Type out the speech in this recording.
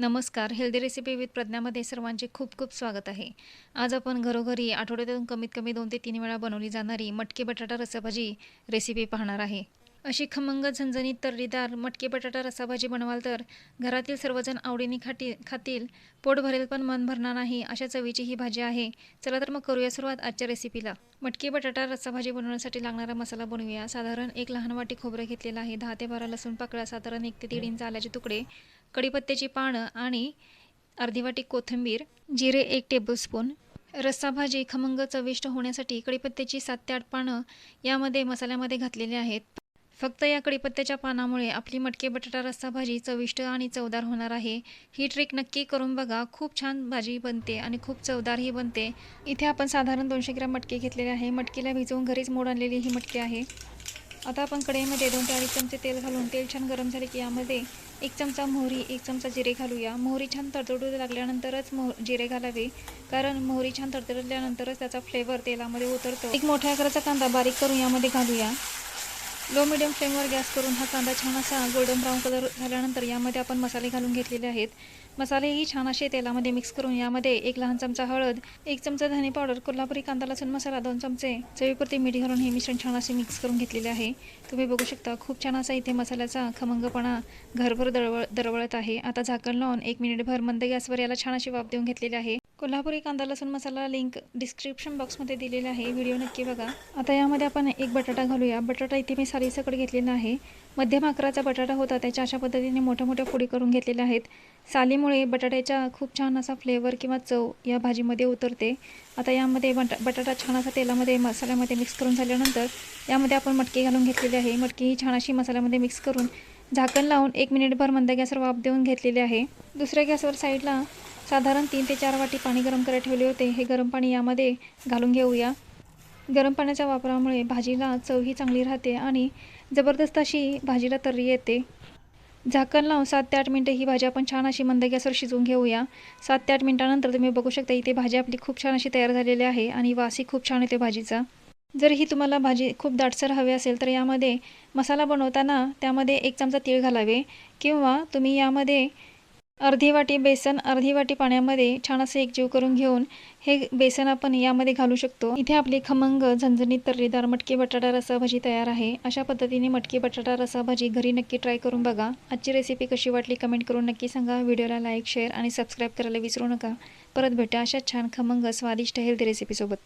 नमस्कार. Healthy recipe with प्रज्ञामध्ये सर्वांचे खूप खूप स्वागत आहे. आज आपण घरोघरी आठवड्यातून कमीत कमी दोन ते तीन वेळा बनवली जाणारी मटकी बटाटा रसाभाजी रेसिपी पाहणार आहे. अशी खमंग झणझणीत तर्रीदार मटकी बटाटा रसाभाजी बनवाल तर घरातील सर्वजण आवडीने खाटी खातील. पोट भरेल पण मन भरणार नाही अशा चवीची ही भाजी आहे. चला तर मग करूया सुरुवात आजच्या रेसिपीला मटकी बटाटा रस्साभाजी बनवण्यासाठी लागणारा मसाला बनवूया. साधारण एक लहान वाटी खोबरं घेतलेलं आहे. दहा ते बारा लसूण पाकळ्या साधारण एक ते दीड इंच आल्याचे तुकडे. कढीपत्त्याची पानं आणि अर्धी वाटी कोथिंबीर जिरे एक टेबलस्पून रस्सा भाजी खमंग चविष्ट होण्यासाठी कढीपत्त्याची सात ते आठ पानं यामध्ये मसाल्यामध्ये घातलेली आहेत. फक्त या कढीपत्त्याच्या पानामुळे आपली मटके बटाटा रस्सा भाजी चविष्ट आणि चवदार होणार आहे. ही ट्रिक नक्की करून बघा. खूप छान भाजी बनते आणि खूप चवदारही बनते. इथे आपण साधारण दोनशे ग्राम मटके घेतलेले आहे. मटकीला भिजवून घरीच मोड आणलेली ही मटकी आहे. आता आपण कढईमध्ये दोन ते अडीच चमचे तेल घालून तेल छान गरम झाले की यामध्ये एक चमचा मोहरी एक चमचा जिरे घालूया. मोहरी छान तडतडू लागल्यानंतरच मोह जिरे घालावे कारण मोहरी छान तडतडल्यानंतरच त्याचा फ्लेवर तेलामध्ये उतरतो. एक मोठ्या आकाराचा कांदा बारीक करून यामध्ये घालूया. लो मिडियम फ्लेमवर गॅस करून हा कांदा छान असा गोल्डन ब्राऊन कलर झाल्यानंतर यामध्ये आपण मसाले घालून घेतलेले आहेत. मसालेही छान असे तेलामध्ये मिक्स करून यामध्ये एक लहान चमचा हळद एक चमचा धने पावडर कोल्हापुरी कांदा लसूण मसाला दोन चमचे चवीपुरती मीठ घालून हे मिश्रण छान असे मिक्स करून घेतलेले आहे. तुम्ही बघू शकता खूप छान असा इथे मसाल्याचा खमंगपणा घरभर दळवळ दरवळत आहे. आता झाकण लावून एक मिनिटभर मंद गॅसवर याला छान अशी वाफ देऊन घेतलेली आहे. कोल्हापुरी कांदा लसूण मसाला लिंक डिस्क्रिप्शन बॉक्समध्ये दिलेला आहे. व्हिडिओ नक्की बघा. आता यामध्ये आपण एक बटाटा घालूया. बटाटा इथे मी सारीसकट घेतलेला आहे. मध्यम आकाराचा बटाटा होता. त्याच्या अशा पद्धतीने मोठ्या मोठ्या फोडी करून घेतलेल्या आहेत. सालीमुळे बटाट्याचा खूप छान असा फ्लेवर किंवा चव या भाजीमध्ये उतरते. आता यामध्ये बटा बटाटा छान असा तेलामध्ये मसाल्यामध्ये मिक्स करून झाल्यानंतर यामध्ये आपण मटकी घालून घेतलेली आहे. मटकी ही छान अशी मसाल्यामध्ये मिक्स करून झाकण लावून एक मिनिटभर मंद गॅसवर वाफ देऊन घेतलेली आहे. दुसऱ्या गॅसवर साईडला साधारण तीन ते चार वाटी पाणी गरम करायला ठेवले होते. हे गरम पाणी यामध्ये घालून घेऊया. गरम पाण्याच्या वापरामुळे भाजीला चवही चांगली राहते आणि जबरदस्त अशी भाजीला तर्री येते. झाकण लावून सात ते आठ मिनटं ही भाजी आपण छान अशी मंद गॅसवर शिजवून घेऊया. सात ते आठ मिनटानंतर तुम्ही बघू शकता इथे भाजी आपली खूप छान अशी तयार झालेली आहे आणि वासही खूप छान येते भाजीचा. जर ही तुम्हाला भाजी खूप दाटसर हवी असेल तर यामध्ये मसाला बनवताना त्यामध्ये एक चमचा तीळ घालावे किंवा तुम्ही यामध्ये अर्धी वाटी बेसन अर्धी वाटी पाण्यामध्ये छान असे एकजीव करून घेऊन हे बेसन आपण यामध्ये घालू शकतो. इथे आपली खमंग झणझणीत तर्रीदार मटकी बटाटा रसा भाजी तयार आहे. अशा पद्धतीने मटकी बटाटा रसा भाजी घरी नक्की ट्राय करून बघा. आजची रेसिपी कशी वाटली कमेंट करून नक्की सांगा. व्हिडिओला लाईक शेअर आणि सबस्क्राईब करायला विसरू नका. परत भेटा अशा छान खमंग स्वादिष्ट हेल्दी रेसिपीसोबत